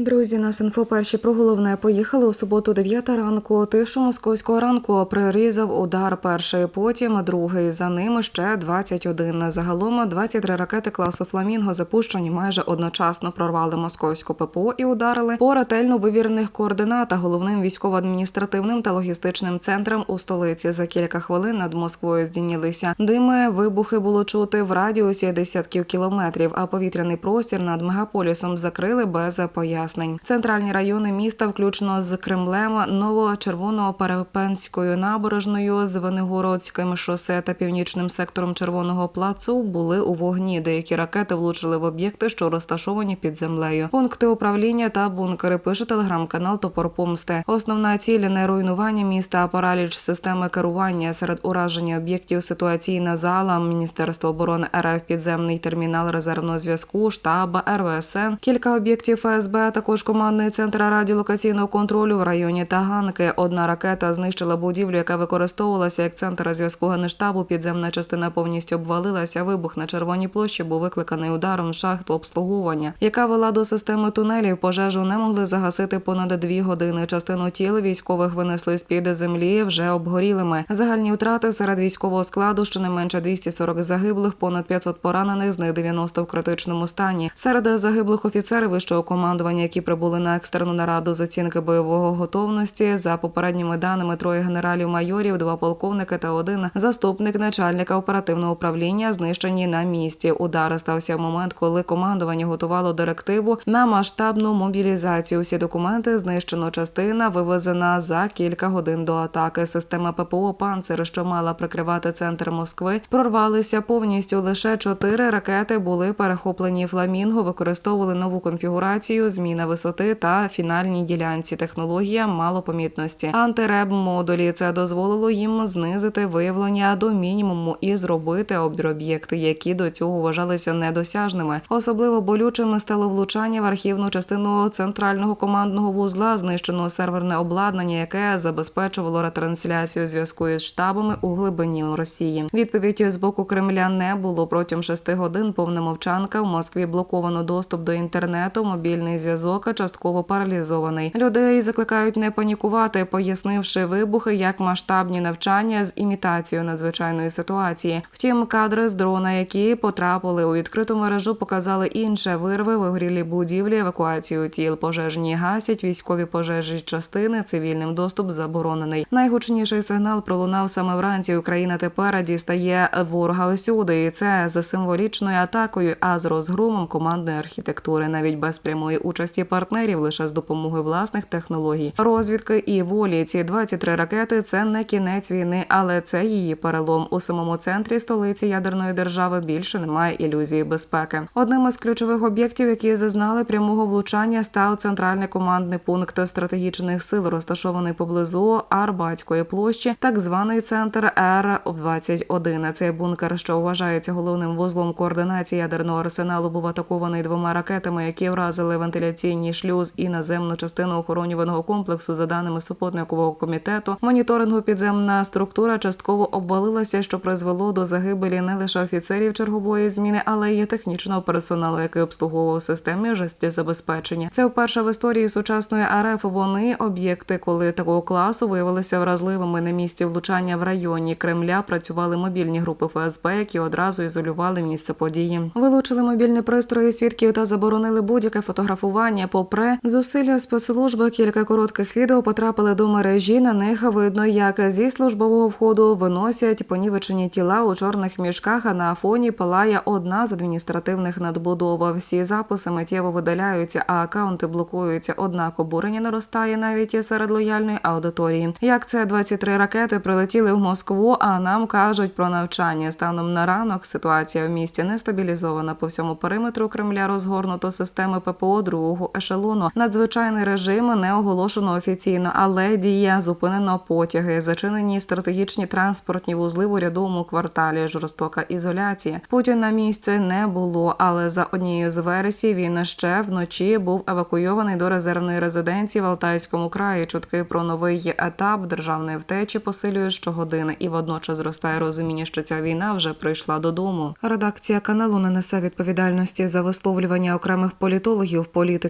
Друзі, нас інфо перші про головне поїхали у суботу 9 ранку. Тишу московського ранку прирізав удар перший, потім другий. За ними ще 21. Загалом 23 ракети класу Фламінго запущені майже одночасно прорвали московську ППО і ударили по ретельно вивірених координатах головним військово-адміністративним та логістичним центром у столиці. За кілька хвилин над Москвою здійнялися дими. Вибухи було чути в радіусі десятків кілометрів. А повітряний простір над мегаполісом закрили без пояснень. Центральні райони міста, включно з Кремлем, Ново-Червоно-Перепенською набережною, Звенигородським шосе та північним сектором Червоного плацу були у вогні. Деякі ракети влучили в об'єкти, що розташовані під землею. Пункти управління та бункери пише телеграм-канал Топор Помсти. Основна ціль не руйнування міста, а параліч системи керування серед ураження об'єктів. Ситуаційна зала Міністерства оборони РФ, підземний термінал резервного зв'язку, штаб РВСН, кілька об'єктів ФСБ, а також командний центр радіолокаційного контролю в районі Таганки. Одна ракета знищила будівлю, яка використовувалася як центр зв'язку генштабу. Підземна частина повністю обвалилася. Вибух на червоній площі був викликаний ударом шахту обслуговування, яка вела до системи тунелів. Пожежу не могли загасити понад дві години. Частину тіл військових винесли з під землі вже обгорілими. Загальні втрати серед військового складу щонайменше 240 загиблих, понад 500 поранених, з них 90 в критичному стані. Серед загиблих офіцерів вищого командування, які прибули на екстрену нараду з оцінки бойового готовності. За попередніми даними троє генералів-майорів, два полковники та один заступник начальника оперативного управління знищені на місці. Удар стався в момент, коли командування готувало директиву на масштабну мобілізацію. Всі документи знищено. Частина вивезена за кілька годин до атаки. Система ППО «Панцир», що мала прикривати центр Москви, прорвалися повністю. Лише чотири ракети були перехоплені. Фламінго використовували нову конфігурацію, зміна висоти та фінальній ділянці. Технологія малопомітності. Антиреб модулі це дозволило їм знизити виявлення до мінімуму і зробити об'єкти, які до цього вважалися недосяжними. Особливо болючими стало влучання в архівну частину центрального командного вузла. Знищено серверне обладнання, яке забезпечувало ретрансляцію зв'язку із штабами у глибині Росії. Відповідь з боку Кремля не було протягом шести годин. Повна мовчанка в Москві блоковано доступ до інтернету. Мобільний зв'язок частково паралізований. Людей закликають не панікувати, пояснивши вибухи як масштабні навчання з імітацією надзвичайної ситуації. Втім, кадри з дрона, які потрапили у відкриту мережу, показали інше вирви, вигорілі будівлі, евакуацію тіл, пожежні гасять, військові пожежі частини, цивільним доступ заборонений. Найгучніший сигнал пролунав саме вранці. Україна тепер дістає ворога усюди, і це за символічною атакою, а з розгромом командної архітектури, навіть без прямої участі партнерів, лише з допомогою власних технологій, розвідки і волі. Ці 23 ракети це не кінець війни, але це її перелом. У самому центрі столиці ядерної держави більше немає ілюзії безпеки. Одним із ключових об'єктів, які зазнали прямого влучання, став центральний командний пункт стратегічних сил, розташований поблизу Арбатської площі, так званий центр Р 21 Цей бункер, що вважається головним вузлом координації ядерного арсеналу, був атакований двома ракетами, які вразили вентиляційні шлюз і наземну частину охоронюваного комплексу. За даними супутникового комітету, моніторингу підземна структура частково обвалилася, що призвело до загибелі не лише офіцерів чергової зміни, але й технічного персоналу, який обслуговував системи життєзабезпечення. Це вперше в історії сучасної РФ. Вони об'єкти, коли такого класу виявилися вразливими на місці влучання в районі Кремля. Працювали мобільні групи ФСБ, які одразу ізолювали місце події. Вилучили мобільні пристрої свідків та заборонили будь-яке фотографування. Попри зусилля спецслужби, кілька коротких відео потрапили до мережі. На них видно, як зі службового входу виносять понівечені тіла у чорних мішках. А на фоні палає одна з адміністративних надбудов. Всі записи миттєво видаляються, а акаунти блокуються. Однак обурення наростає навіть серед лояльної аудиторії. Як це 23 ракети прилетіли в Москву, а нам кажуть про навчання. Станом на ранок ситуація в місті не стабілізована. По всьому периметру Кремля розгорнуто системи ППО другого ешелону. Надзвичайний режим не оголошено офіційно, але діє зупинено потяги, зачинені стратегічні транспортні вузли в урядовому кварталі. Жорстока ізоляція. Путін на місці не було, але за однією з версій він ще вночі був евакуйований до резервної резиденції в Алтайському краї. Чутки про новий етап державної втечі посилює щогодини, і водночас зростає розуміння, що ця війна вже прийшла додому. Редакція каналу не несе відповідальності за висловлювання окремих політологів, політиків